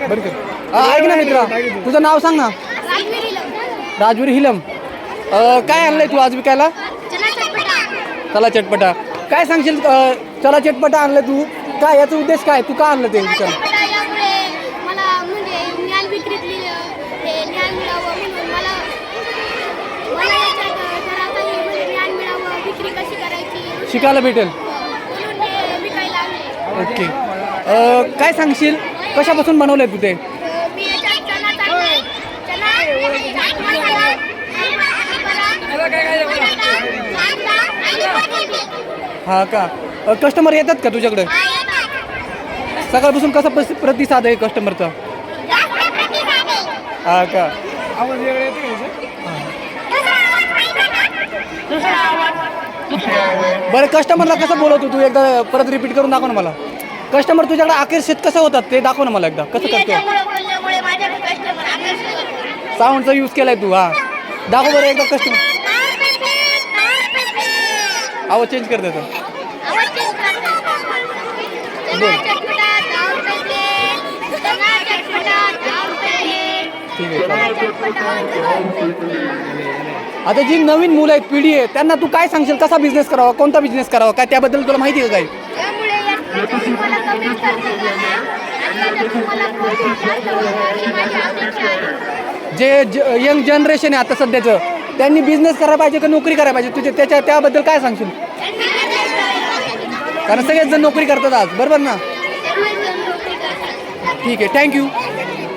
बरं ऐक ना मित्रा तुझं नाव सांग ना. राजवीर हिलम. अ, काय आणलंय तू आज विकायला? चला चटपटा. काय सांगशील अ, चला चटपटा आणलं तू? काय याचा उद्देश काय? तू का आणलं ते विकायला यामुळे मला म्हणजे ज्ञान विक्रीतली हे ज्ञान मिळावं म्हणून मला मला याच्यात जरा काही म्हणजे ज्ञान मिळावं विक्री कशी करायची शिकायला भेटेल. म्हणून हे विकायला आणले ओके. अ, काय सांगशील? कशापासून बनवलंय तू ते? हा का? कस्टमर येतात का तुझ्याकडे? सकाळपासून कसा प्रस- प्रतिसाद आहे कस्टमरचा हा का? बरं कस्टमरला कसं बोलवतो तू? एकदा परत रिपीट करून दाखव ना मला. कस्टमर तुझ्याकडे आकर्षित कसं होतात ते दाखव ना मला एकदा. कसं करतो. साऊंडचा यूज केलाय तू हा. दाखव बरं एकदा कस्टमर आवाज चेंज कर. ठीक आहे plate. आता जी नवीन मुलं आहेत पिढी आहे त्यांना तू काय सांगशील? कसा बिझनेस करावा? कोणता बिझनेस करावा? काय त्याबद्दल तुला माहिती आहे का काही? आणि याच्यात तुम्हाला जास्त माझी अपेक्षा आहे. जे ज यंग जनरेशन आहे आता सध्याचं त्यांनी बिझनेस करायला पाहिजे का नोकरी करायला पाहिजे तुझे त्याच्या त्याबद्दल काय सांगशील त्यांनी business करायला पाहिजे. कारण सगळेच जण नोकरी करतात आज बरोबर ना सर्वजण नोकरी करतात. ठीक आहे थँक्यू